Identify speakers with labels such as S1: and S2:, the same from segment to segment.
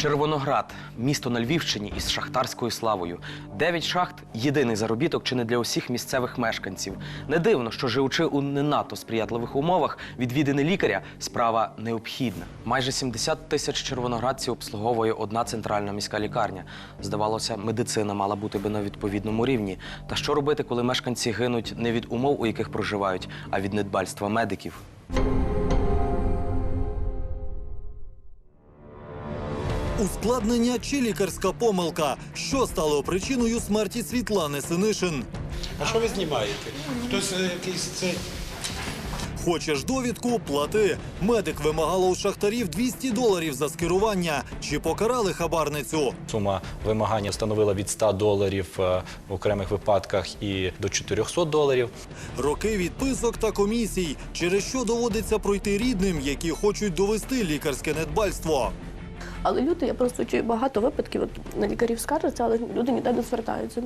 S1: Червоноград місто на Львівщині із шахтарською славою. Дев'ять шахт єдиний заробіток чи не для усіх місцевих мешканців. Не дивно, що живучи у не надто сприятливих умовах, відвідини лікаря справа необхідна. Майже 70 тисяч червоноградців обслуговує одна центральна міська лікарня. Здавалося, медицина мала бути би на відповідному рівні. Та що робити, коли мешканці гинуть не від умов, у яких проживають, а від недбальства медиків?
S2: Ускладнення чи лікарська помилка, що стало причиною смерті Світлани Синишин.
S3: А що ви знімаєте? Хтось е, якийсь це.
S2: Хочеш довідку? Плати. Медик вимагала у шахтарів 200 доларів за скерування. Чи покарали хабарницю?
S4: Сума вимагання становила від 100 доларів е, в окремих випадках і до 400 доларів.
S2: Роки відписок та комісій, через що доводиться пройти рідним, які хочуть довести лікарське недбальство.
S5: Але люди, я просто чую багато випадків, от на лікарів скаржаться, але люди ніде не звертаються.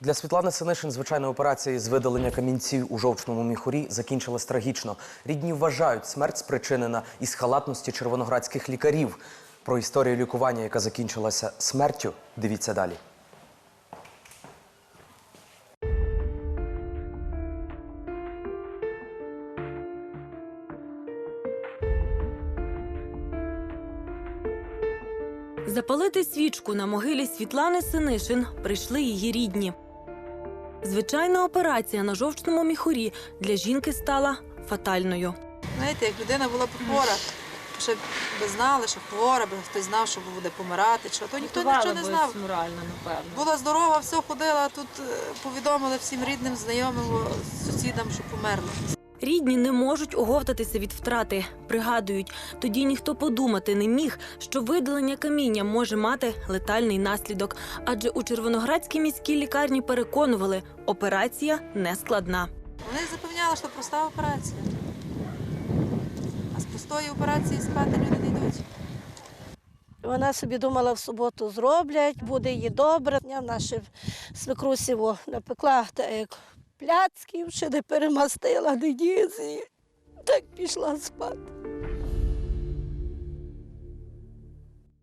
S1: Для Світлани Синишин звичайна операція з видалення камінців у жовчному міхурі закінчилась трагічно. Рідні вважають, смерть спричинена із халатності червоноградських лікарів. Про історію лікування, яка закінчилася смертю, дивіться далі.
S6: Запалити свічку на могилі Світлани Синишин прийшли її рідні. Звичайна операція на жовчному міхурі для жінки стала фатальною.
S7: Знаєте, як людина була б хвора, ще би знали, що хвора, би хтось знав, що буде помирати, що то ніхто нічого не знав.
S6: морально, напевно.
S7: Була здорова, все ходила, тут е, повідомили всім рідним, знайомим, сусідам, що померла.
S6: Рідні не можуть оговтатися від втрати. Пригадують, тоді ніхто подумати не міг, що видалення каміння може мати летальний наслідок. Адже у Червоноградській міській лікарні переконували, операція не складна.
S7: Вони запевняли, що проста операція. А з простої операції спати люди не йдуть.
S8: Вона собі думала, в суботу зроблять, буде їй добре. Я в нашій свекрусі напекла та, як пляцків, ще не перемастила, не їзі. Так пішла спати.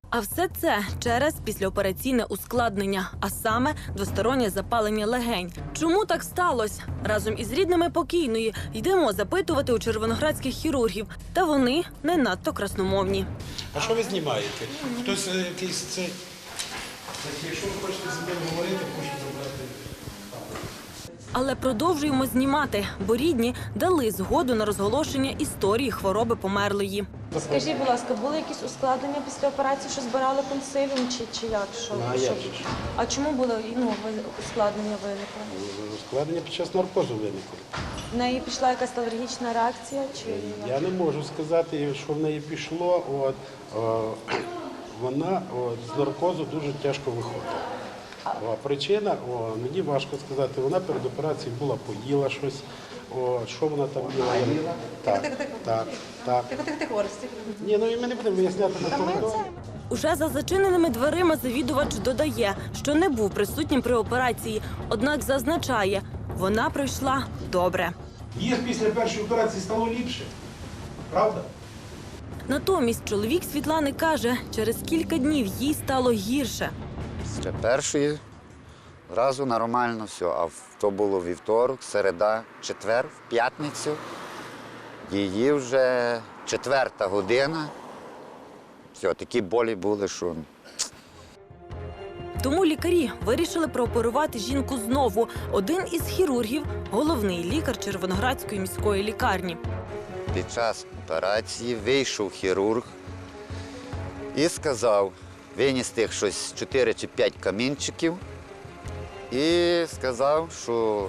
S6: А все це через післяопераційне ускладнення, а саме двостороннє запалення легень. Чому так сталося? Разом із рідними покійної йдемо запитувати у червоноградських хірургів, та вони не надто красномовні.
S3: А що ви знімаєте? Хтось е, якийсь це. Якщо ви хочете з ним говорити.
S6: Але продовжуємо знімати, бо рідні дали згоду на розголошення історії хвороби померлої.
S9: Скажіть, будь ласка, були якісь ускладнення після операції, що збирали консиліум чи, чи як? Що,
S3: Ну, а
S9: що? а чому були ну, ускладнення виникли?
S3: Складення під час наркозу виникло.
S9: В неї пішла якась алергічна реакція? Чи?
S3: Я не можу сказати, що в неї пішло. От, е, вона от, з наркозу дуже тяжко виходила. О, причина, о, мені важко сказати, вона перед операцією була, поїла щось. О, що вона там їла? я не- Так, так, так.
S7: Тихо, тихо, тихо, Орес, тихо.
S3: Ні, ну і ми не будемо виясняти на коридорі.
S6: Уже за зачиненими дверима завідувач додає, що не був присутнім при операції, однак зазначає, вона пройшла добре.
S3: Їй після першої операції стало ліпше. Правда?
S6: Натомість чоловік Світлани каже, через кілька днів їй стало гірше.
S10: Після першої разу нормально все, а то було вівторок, середа, четвер, в п'ятницю. Її вже четверта година. Все, такі болі були, що
S6: Тому лікарі вирішили прооперувати жінку знову. Один із хірургів головний лікар Червоноградської міської лікарні.
S10: під час операції вийшов хірург і сказав, виніс тих щось 4 чи 5 камінчиків і сказав, що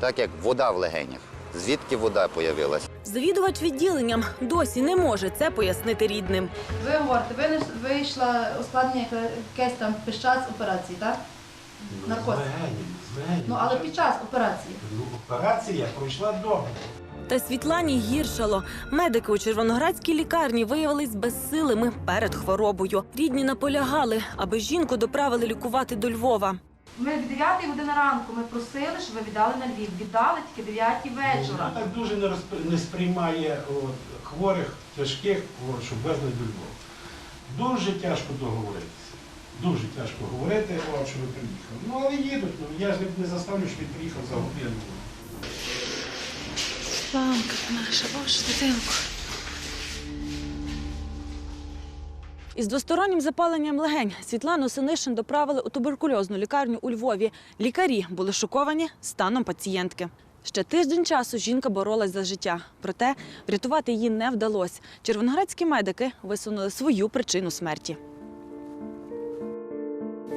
S10: так як вода в легенях, звідки вода з'явилася.
S6: Завідувач відділенням досі не може це пояснити рідним.
S11: Ви говорите, ви вийшла ускладнення якесь там під час операції, так?
S3: Наркоз.
S7: Ну але під час операції.
S3: Ну, операція пройшла добре.
S6: Та Світлані гіршало. Медики у Червоноградській лікарні виявились безсилими перед хворобою. Рідні наполягали, аби жінку доправили лікувати до Львова.
S7: Ми в 9 години ранку ми просили, щоб ви віддали на Львів. Віддали тільки 9 вечора.
S3: Вона так дуже не, розп- не сприймає от, хворих, тяжких, от, щоб везли до Львова. Дуже тяжко договоритися. Дуже тяжко говорити, от, що ви приїхали. Ну, але їдуть, ну я ж не- не заставлю, щоб він приїхав за годину.
S7: Славка наша, боже, дитинку.
S6: Із двостороннім запаленням легень Світлану Синишин доправили у туберкульозну лікарню у Львові. Лікарі були шоковані станом пацієнтки. Ще тиждень часу жінка боролась за життя, проте врятувати її не вдалося. Червоноградські медики висунули свою причину смерті.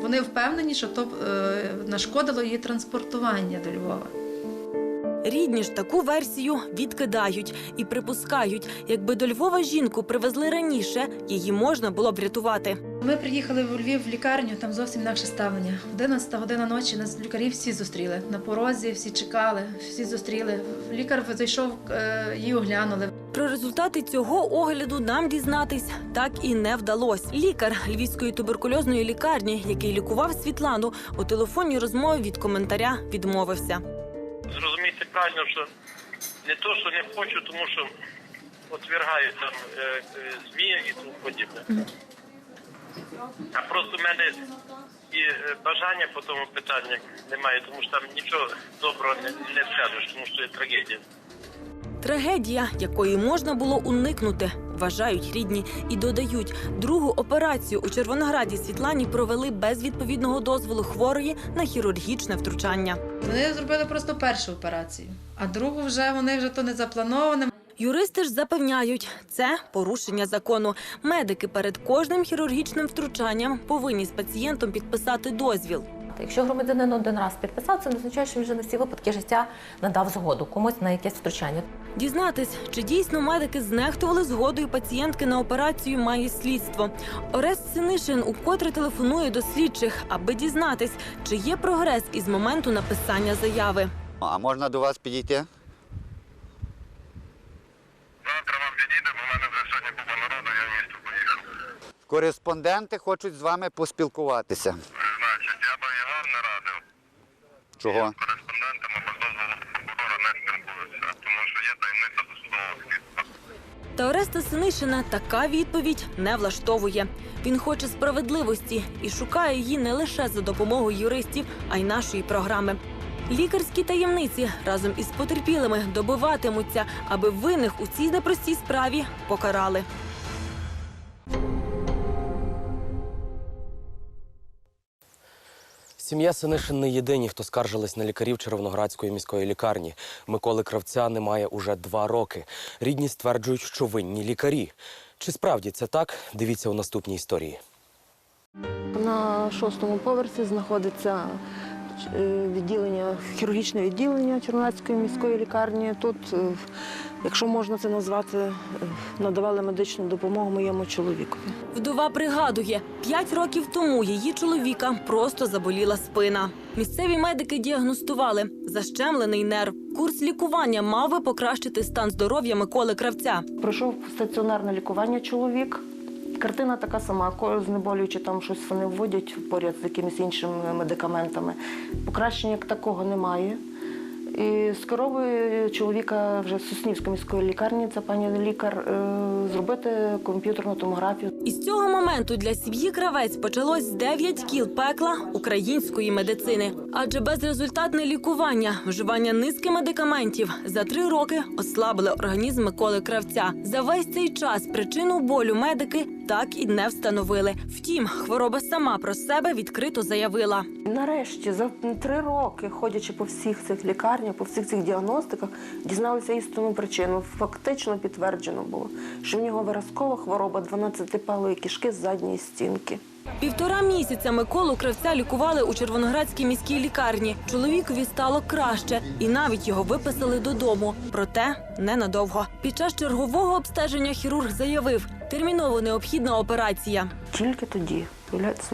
S7: Вони впевнені, що то е, нашкодило її транспортування до Львова.
S6: Рідні ж таку версію відкидають і припускають, якби до Львова жінку привезли раніше, її можна було б врятувати.
S7: Ми приїхали в Львів в лікарню, там зовсім інакше ставлення. 11 година ночі нас лікарі всі зустріли. На порозі всі чекали, всі зустріли. Лікар зайшов, е, її оглянули.
S6: Про результати цього огляду нам дізнатись так і не вдалося. Лікар Львівської туберкульозної лікарні, який лікував Світлану, у телефонній розмові від коментаря відмовився.
S11: Зрозумійте правильно, що не то, що не хочу, тому що отвергаю там е, е, змі і тому подібне. А просто в мене і е, бажання по тому питанню немає, тому що там нічого доброго не, не скажеш, тому що є трагедія.
S6: Трагедія, якої можна було уникнути, вважають рідні і додають, другу операцію у Червонограді Світлані провели без відповідного дозволу хворої на хірургічне втручання.
S7: Вони зробили просто першу операцію, а другу вже вони вже то не заплановане.
S6: Юристи ж запевняють, це порушення закону. Медики перед кожним хірургічним втручанням повинні з пацієнтом підписати дозвіл.
S12: Якщо громадянин один раз підписав, це не означає, що він вже на всі випадки життя надав згоду комусь на якесь втручання.
S6: Дізнатись, чи дійсно медики знехтували згодою пацієнтки на операцію, має слідство. Орест Синишин укотре телефонує до слідчих, аби дізнатись, чи є прогрес із моменту написання заяви.
S10: А можна до вас підійти?
S11: Завтра вам підійде, бо в мене вже сьогодні купа народу, я в місто поїхав.
S10: Кореспонденти хочуть з вами поспілкуватися.
S11: Значить, я би і вам не радив.
S10: Чого?
S11: Кореспондентами без дозволу прокурора не спілкуються, тому що є таємниця досудового слідства.
S6: Та Ореста Синишина така відповідь не влаштовує. Він хоче справедливості і шукає її не лише за допомогою юристів, а й нашої програми. Лікарські таємниці разом із потерпілими добиватимуться, аби винних у цій непростій справі покарали.
S1: Сім'я Синишин не єдині, хто скаржились на лікарів Червоноградської міської лікарні. Миколи Кравця немає уже два роки. Рідні стверджують, що винні лікарі. Чи справді це так? Дивіться у наступній історії.
S5: На шостому поверсі знаходиться е, відділення, хірургічне відділення Червоноградської міської лікарні. Тут, е, якщо можна це назвати, е, надавали медичну допомогу моєму чоловікові.
S6: Вдова пригадує, п'ять років тому її чоловіка просто заболіла спина. Місцеві медики діагностували защемлений нерв. Курс лікування мав би покращити стан здоров'я Миколи Кравця.
S5: Пройшов стаціонарне лікування чоловік. Картина така сама, ко- знеболюючи там щось вони вводять поряд з якимись іншими медикаментами. Покращення як такого немає. І скеровує чоловіка вже з Соснівської міської лікарні, це пані лікар, е, зробити комп'ютерну томографію.
S6: Із цього моменту для сім'ї Кравець почалось 9 кіл пекла української медицини. Адже безрезультатне лікування, вживання низки медикаментів за три роки ослабили організм Миколи Кравця. За весь цей час причину болю медики так і не встановили. Втім, хвороба сама про себе відкрито заявила.
S5: Нарешті, за три роки, ходячи по всіх цих лікарнях, по всіх цих діагностиках, дізналися істинну причину. Фактично підтверджено було, що в нього виразкова хвороба 12-палої кишки з задньої стінки.
S6: Півтора місяця Миколу Кравця лікували у Червоноградській міській лікарні. Чоловікові стало краще, і навіть його виписали додому. Проте ненадовго. Під час чергового обстеження хірург заявив, терміново необхідна операція.
S5: Тільки тоді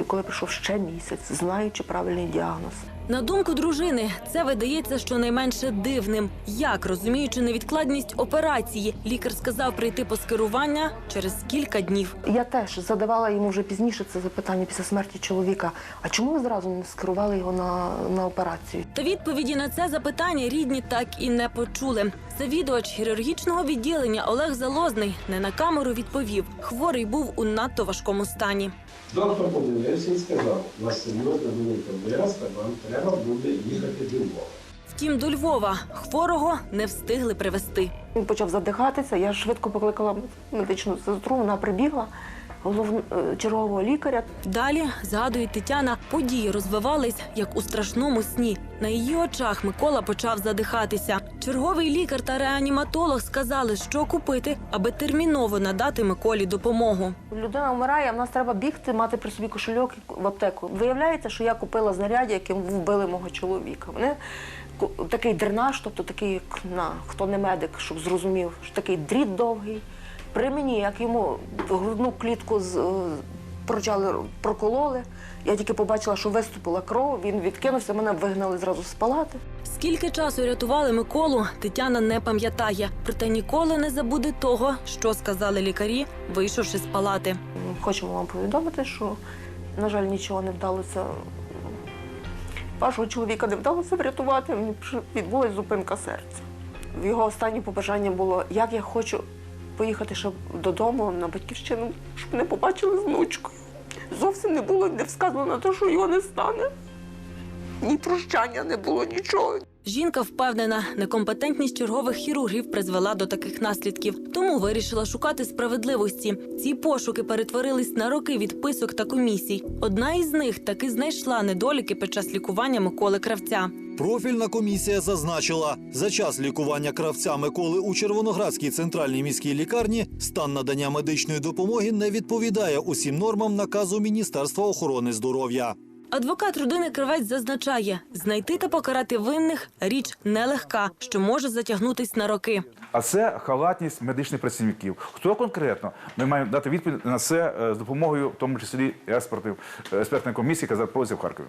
S5: коли прийшов ще місяць, знаючи правильний діагноз.
S6: На думку дружини, це видається щонайменше дивним. Як розуміючи невідкладність операції, лікар сказав прийти по скерування через кілька днів.
S5: Я теж задавала йому вже пізніше це запитання після смерті чоловіка. А чому ви зразу не скерували його на, на операцію?
S6: Та відповіді на це запитання рідні так і не почули. Завідувач хірургічного відділення Олег Залозний не на камеру відповів: хворий був у надто важкому стані.
S3: Доктор подивився і сказав, у вас серйозна велика виразка, вам треба буде їхати до Львова.
S6: Втім, до Львова хворого не встигли привезти.
S5: Він почав задихатися. Я швидко покликала медичну сестру. Вона прибігла головного чергового лікаря.
S6: Далі згадує Тетяна, події розвивались як у страшному сні. На її очах Микола почав задихатися. Черговий лікар та реаніматолог сказали, що купити, аби терміново надати Миколі допомогу.
S5: Людина вмирає, а в нас треба бігти, мати при собі кошельок в аптеку. Виявляється, що я купила знаряддя, яким вбили мого чоловіка. Вони такий дренаж, тобто такий, як на хто не медик, щоб зрозумів, що такий дріт довгий. При мені, як йому грудну клітку з, е, прочали, прокололи. Я тільки побачила, що виступила кров, він відкинувся, мене вигнали зразу з палати.
S6: Скільки часу рятували Миколу, Тетяна не пам'ятає, проте ніколи не забуде того, що сказали лікарі, вийшовши з палати.
S5: Хочемо вам повідомити, що, на жаль, нічого не вдалося. Вашого чоловіка не вдалося врятувати, відбулася зупинка серця. Його останнє побажання було, як я хочу поїхати ще додому на батьківщину, щоб не побачили внучкою. Зовсім не було не вказано на те, що його не стане. Ні прощання не було, нічого.
S6: Жінка впевнена, некомпетентність чергових хірургів призвела до таких наслідків, тому вирішила шукати справедливості. Ці пошуки перетворились на роки відписок та комісій. Одна із них таки знайшла недоліки під час лікування Миколи Кравця.
S2: Профільна комісія зазначила, за час лікування кравця Миколи у Червоноградській центральній міській лікарні стан надання медичної допомоги не відповідає усім нормам наказу Міністерства охорони здоров'я.
S6: Адвокат родини Кравець зазначає, знайти та покарати винних річ нелегка, що може затягнутись на роки.
S13: А це халатність медичних працівників. Хто конкретно? Ми маємо дати відповідь на це е, з допомогою, в тому числі експертів, е, експертної комісії, яка проводиться в Харкові.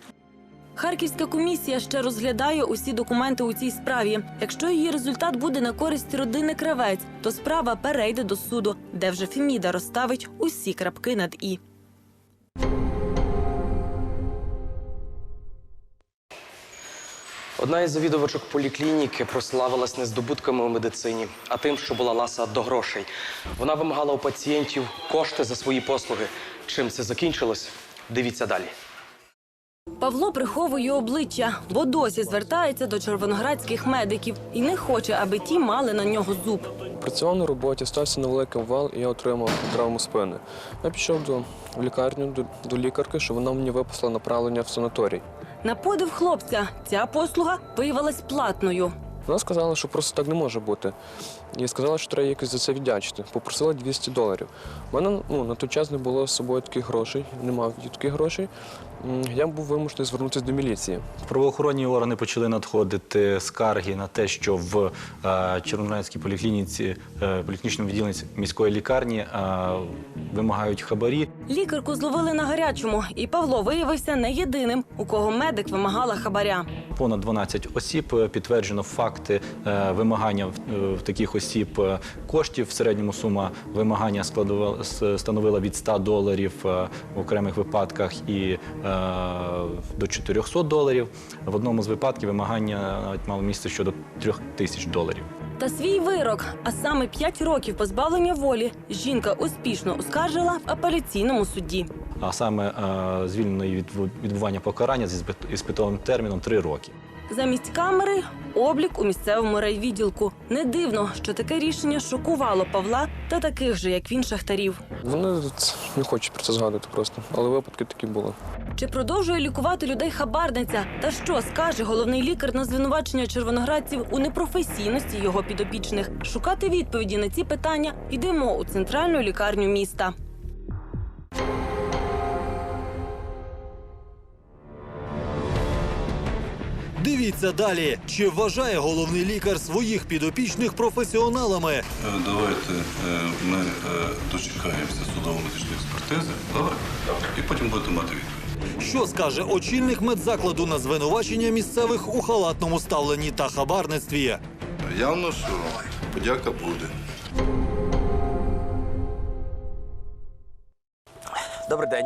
S6: Харківська комісія ще розглядає усі документи у цій справі. Якщо її результат буде на користь родини Кравець, то справа перейде до суду, де вже Феміда розставить усі крапки над і.
S1: Одна із завідувачок поліклініки прославилась не здобутками у медицині, а тим, що була ласа до грошей. Вона вимагала у пацієнтів кошти за свої послуги. Чим це закінчилось? Дивіться далі.
S6: Павло приховує обличчя, бо досі звертається до червоноградських медиків і не хоче, аби ті мали на нього зуб.
S14: Працював на роботі, стався невеликий вал, і я отримав травму спини. Я пішов до в лікарню, до, до лікарки, щоб вона мені виписала направлення в санаторій.
S6: На подив хлопця ця послуга виявилась платною.
S14: Вона сказала, що просто так не може бути. І сказала, що треба якось за це віддячити. Попросила 200 доларів. У мене ну, на той час не було з собою таких грошей, не мав таких грошей. Я був вимушений звернутися до міліції.
S4: Правоохоронні органи почали надходити скарги на те, що в е, Червоноградській поліклініці, е, поліклінічному відділенні міської лікарні е, вимагають хабарі.
S6: Лікарку зловили на гарячому, і Павло виявився не єдиним, у кого медик вимагала хабаря.
S4: Понад 12 осіб е, підтверджено факти е, вимагання в, е, в таких осіб е, коштів. В середньому сума вимагання складова- с- становила від 100 доларів е, в окремих випадках і е, до 400 доларів. В одному з випадків вимагання навіть мало місце щодо 3 тисяч доларів.
S6: Та свій вирок, а саме 5 років позбавлення волі, жінка успішно оскаржила в апеляційному суді.
S4: А саме звільненої від відбування покарання з іспит- іспитовим терміном 3 роки.
S6: Замість камери облік у місцевому райвідділку. Не дивно, що таке рішення шокувало Павла та таких же, як він, шахтарів.
S14: Вони не хочуть про це згадувати просто, але випадки такі були.
S6: Чи продовжує лікувати людей хабарниця? Та що скаже головний лікар на звинувачення червоноградців у непрофесійності його підопічних? Шукати відповіді на ці питання йдемо у центральну лікарню міста.
S2: Дивіться далі, чи вважає головний лікар своїх підопічних професіоналами.
S15: Е, Давайте е, ми е, дочекаємося судово-медичної експертизи, добре? І потім будете мати відповідь.
S2: Що скаже очільник медзакладу на звинувачення місцевих у халатному ставленні та хабарництві?
S15: Явно, що подяка буде.
S1: Добрий день.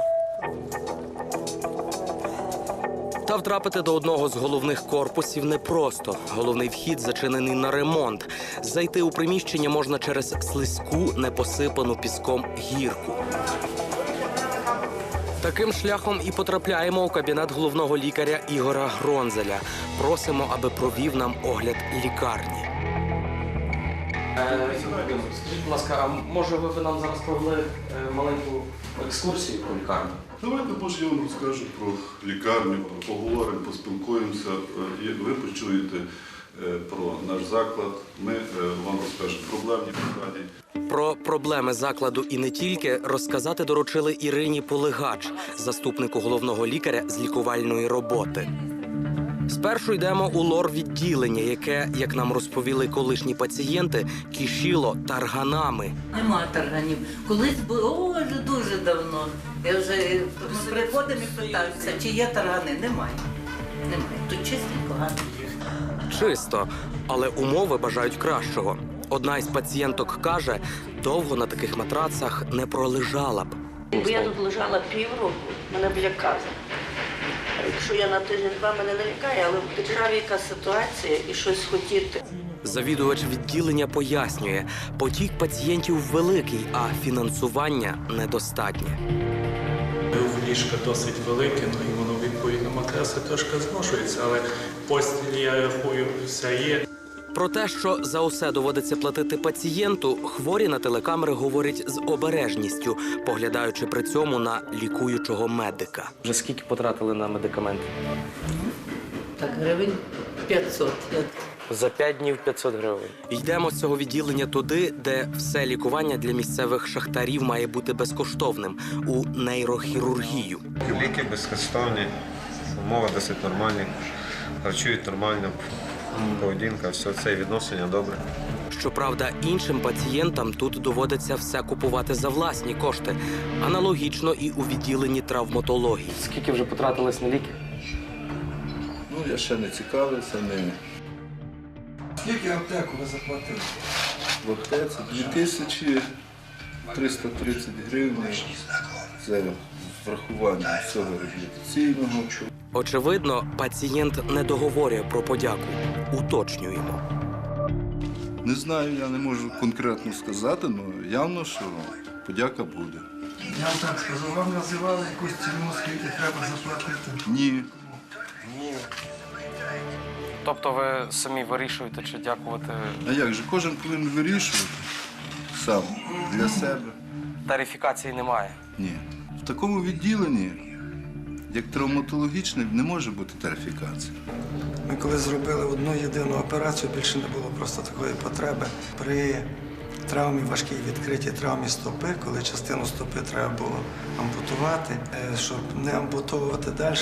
S1: Та втрапити до одного з головних корпусів непросто. Головний вхід зачинений на ремонт. Зайти у приміщення можна через слизьку, непосипану піском гірку. Таким шляхом і потрапляємо у кабінет головного лікаря Ігора Гронзеля. Просимо, аби провів нам огляд лікарні. Скажіть, будь ласка, а може ви б нам зараз провели е, маленьку екскурсію по лікарні?
S15: Давайте може я вам розкажу про лікарню, поговоримо, поспілкуємося, е, ви почуєте е, про наш заклад. Ми е, вам розкажемо проблемні питання.
S1: Про проблеми закладу і не тільки розказати доручили Ірині Полигач, заступнику головного лікаря з лікувальної роботи. Спершу йдемо у лор відділення, яке, як нам розповіли колишні пацієнти, кишіло тарганами.
S16: Нема тарганів. Колись було о, дуже давно. Я вже ми приходимо і питаюся, чи є таргани. Немає. Немає. Тут чистенько, гарно.
S1: Чисто, але умови бажають кращого. Одна із пацієнток каже, довго на таких матрацах не пролежала б.
S8: Якби я тут лежала півроку, мене б лякали. Якщо я на тиждень-два мене не лякає, але в державі яка ситуація і щось хотіти.
S1: Завідувач відділення пояснює, потік пацієнтів великий, а фінансування недостатнє.
S17: Ліжка досить велике, ну і воно відповідно матраси трошки зношується, але постіль, я рахую, все є.
S1: Про те, що за усе доводиться платити пацієнту, хворі на телекамери говорять з обережністю, поглядаючи при цьому на лікуючого медика. Вже скільки потратили на медикаменти?
S16: Так, гривень 500.
S1: За 5 днів 500 гривень. Йдемо з цього відділення туди, де все лікування для місцевих шахтарів має бути безкоштовним у нейрохірургію.
S18: Ліки безкоштовні, умови досить нормальні, харчують нормально, поведінка, все це відношення добре.
S1: Щоправда, іншим пацієнтам тут доводиться все купувати за власні кошти. Аналогічно і у відділенні травматології. Скільки вже потратилось на ліки?
S15: Ну, я ще не цікавився, не
S19: Скільки аптеку ви заплатили?
S15: в аптеці 2330 гривень. Це врахування всього реабілітаційного.
S1: Очевидно, пацієнт не договорює про подяку. Уточнюємо.
S15: Не знаю, я не можу конкретно сказати, але явно, що подяка буде.
S19: Я вам так скажу, вам називали якусь ціну, скільки треба заплатити.
S15: Ні.
S1: Тобто ви самі вирішуєте, чи дякувати
S15: А як же кожен повинен вирішувати сам для себе?
S1: тарифікації немає.
S15: Ні. Такому відділенні, як травматологічне, не може бути тарифікації.
S19: Ми коли зробили одну єдину операцію, більше не було просто такої потреби. При травмі, важкій відкритій травмі стопи, коли частину стопи треба було ампутувати, е, щоб не ампутовувати далі,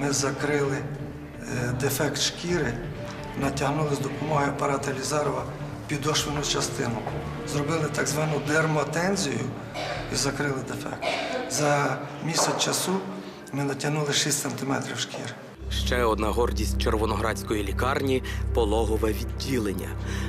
S19: ми закрили е, дефект шкіри, натягнули з допомогою апарата Лізарова підошвену частину. Зробили так звану дермотензію і закрили дефект. За місяць часу ми натягнули 6 сантиметрів шкіри.
S1: Ще одна гордість червоноградської лікарні пологове відділення.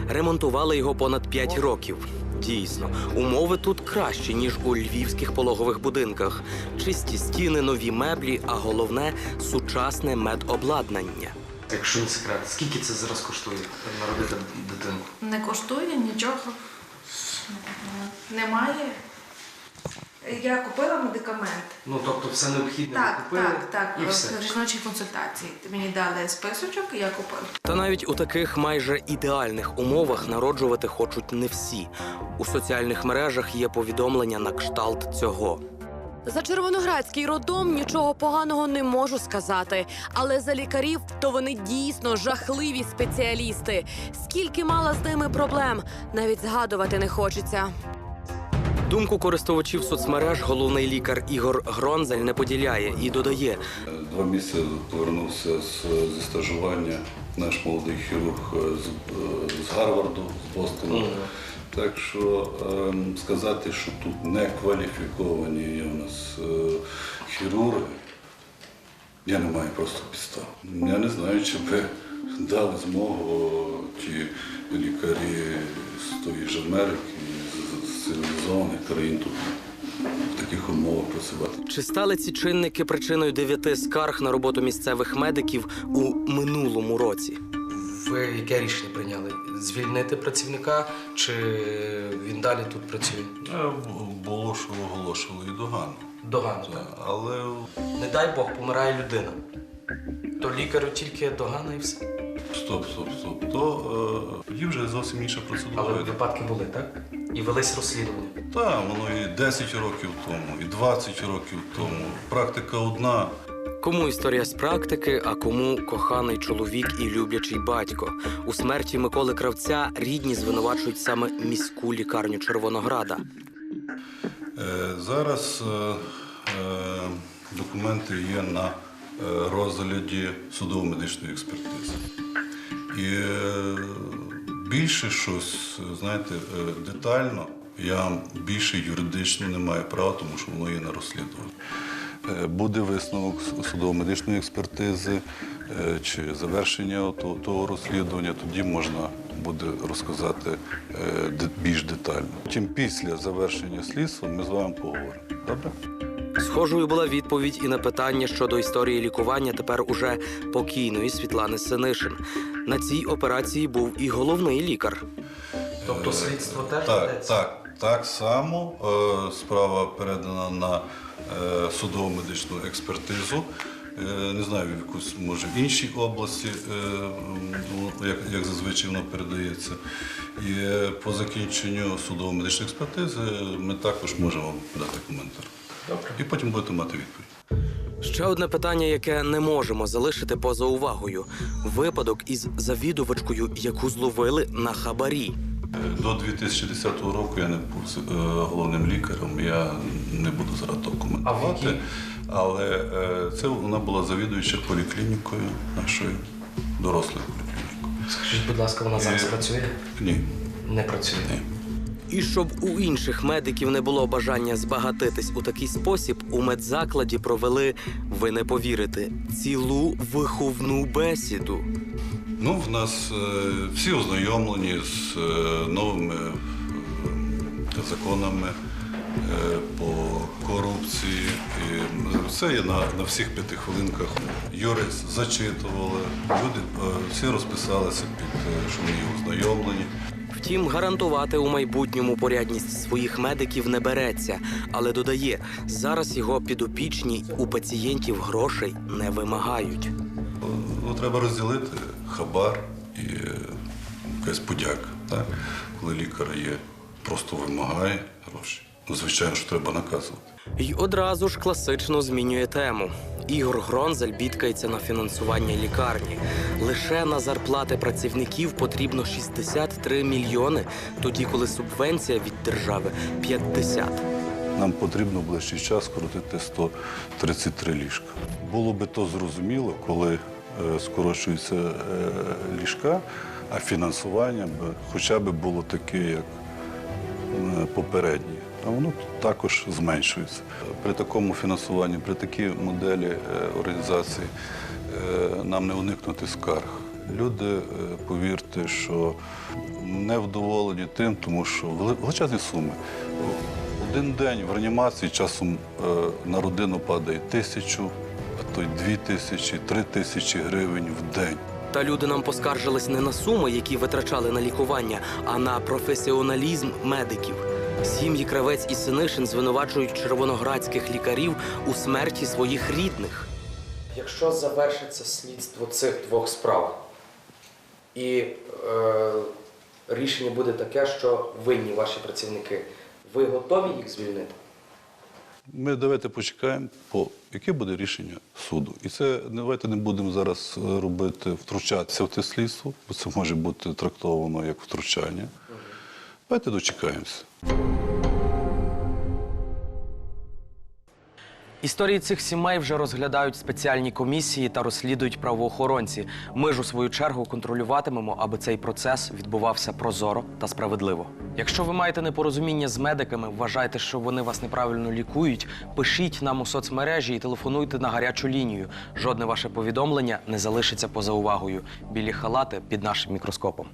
S1: Ремонтували його понад 5 років. Дійсно, умови тут кращі, ніж у львівських пологових будинках. Чисті стіни, нові меблі, а головне сучасне медобладнання. Якщо не секрет, скільки це зараз коштує народити дитину?
S7: Не коштує нічого. Немає. Я купила медикамент.
S1: Ну тобто, все необхідне
S7: Так, так, так.
S1: і все.
S7: В жіночій консультації. Мені дали списочок, і я купила.
S1: Та навіть у таких майже ідеальних умовах народжувати хочуть не всі. У соціальних мережах є повідомлення на кшталт цього.
S6: За червоноградський роддом нічого поганого не можу сказати. Але за лікарів то вони дійсно жахливі спеціалісти. Скільки мала з ними проблем, навіть згадувати не хочеться.
S1: Думку користувачів соцмереж головний лікар Ігор Гронзель не поділяє і додає:
S15: Два місяці повернувся з, зі стажування наш молодий хірург з, з Гарварду, з Бостону. Так що ем, сказати, що тут не кваліфіковані є у нас е, хірурги, я не маю просто підстав. Я не знаю, чи би дали змогу ті лікарі з тої ж Америки, цивілізованих країн тут в таких умовах працювати.
S1: Чи стали ці чинники причиною дев'яти скарг на роботу місцевих медиків у минулому році?
S20: Ви яке рішення прийняли? Звільнити працівника чи він далі тут працює?
S15: Е, Було, що оголошували і догану.
S20: Догану.
S15: Але
S20: Не дай Бог, помирає людина. То лікарю тільки догана і все.
S15: стоп, стоп, стоп. То е, тоді вже зовсім інша процедура.
S20: Але випадки були, так? І велись розслідування.
S15: Так, воно і 10 років тому, і 20 років тому. Практика одна.
S1: Кому історія з практики, а кому коханий чоловік і люблячий батько. У смерті Миколи Кравця рідні звинувачують саме міську лікарню Червонограда.
S15: Е, Зараз е, е, документи є на е, розгляді судово-медичної експертизи. І е, більше щось, знаєте, е, детально я більше юридично не маю права, тому що воно є на розслідуванні. Е, Буде висновок судово-медичної експертизи е, чи завершення того, розслідування, тоді можна буде розказати більш детально. Тим після завершення слідства ми з вами поговоримо. Добре?
S1: Схожою була відповідь і на питання щодо історії лікування тепер уже покійної Світлани Синишин. На цій операції був і головний лікар.
S20: Тобто слідство теж
S15: Так, так, так само е, справа передана на е, судово-медичну експертизу. Е, не знаю, в якусь може в іншій області, ну, як, як зазвичай воно передається. І по закінченню судово-медичної експертизи ми також можемо вам дати коментар.
S20: Добре.
S15: І потім будете мати відповідь.
S1: Ще одне питання, яке не можемо залишити поза увагою: випадок із завідувачкою, яку зловили на хабарі.
S15: Е, До 2010 року я не був е, головним лікарем, я не буду зараз того коментувати. Але е, це вона була завідуюча поліклінікою нашою дорослою поліклінікою.
S20: Скажіть, будь ласка, вона зараз працює?
S15: Ні.
S20: Не працює.
S1: І щоб у інших медиків не було бажання збагатитись у такий спосіб, у медзакладі провели, ви не повірите, цілу виховну бесіду.
S15: Ну, в нас е, всі ознайомлені з е, новими е, законами е, по корупції. І все є на, на всіх п'яти хвилинках. Юрист зачитували, люди е, всі розписалися під е, що вони ознайомлені.
S1: Втім, гарантувати у майбутньому порядність своїх медиків не береться, але додає, зараз його підопічні у пацієнтів грошей не вимагають.
S15: Ну, треба розділити хабар і е, якась подяка. Так? Коли лікар є, просто вимагає гроші. Ну, звичайно, що треба наказувати.
S1: І одразу ж класично змінює тему. Ігор Гронзель бідкається на фінансування лікарні. Лише на зарплати працівників потрібно 63 мільйони, тоді коли субвенція від держави 50.
S15: Нам потрібно в ближчий час скоротити 133 ліжка. Було би то зрозуміло, коли е, скорочуються е, ліжка, а фінансування б хоча б було таке, як попереднє. А воно також зменшується. При такому фінансуванні, при такій моделі е, організації е, нам не уникнути скарг. Люди, е, повірте, що не вдоволені тим, тому що вели- величезні суми. Один день в реанімації часом на родину падає тисячу, а то й дві тисячі, три тисячі гривень в день.
S1: Та люди нам поскаржились не на суми, які витрачали на лікування, а на професіоналізм медиків. Сім'ї Кравець і Синишин звинувачують червоноградських лікарів у смерті своїх рідних.
S20: Якщо завершиться слідство цих двох справ, і е, рішення буде таке, що винні ваші працівники, ви готові їх звільнити?
S15: Ми давайте почекаємо, по яке буде рішення суду. І це давайте не будемо зараз е, робити, втручатися в те слідство, бо це може бути трактовано як втручання. Давайте дочекаємося.
S1: Історії цих сімей вже розглядають спеціальні комісії та розслідують правоохоронці. Ми ж у свою чергу контролюватимемо, аби цей процес відбувався прозоро та справедливо. Якщо ви маєте непорозуміння з медиками, вважаєте, що вони вас неправильно лікують, пишіть нам у соцмережі і телефонуйте на гарячу лінію. Жодне ваше повідомлення не залишиться поза увагою. Білі халати під нашим мікроскопом.